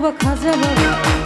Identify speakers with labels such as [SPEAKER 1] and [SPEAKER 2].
[SPEAKER 1] baba, kaza baba,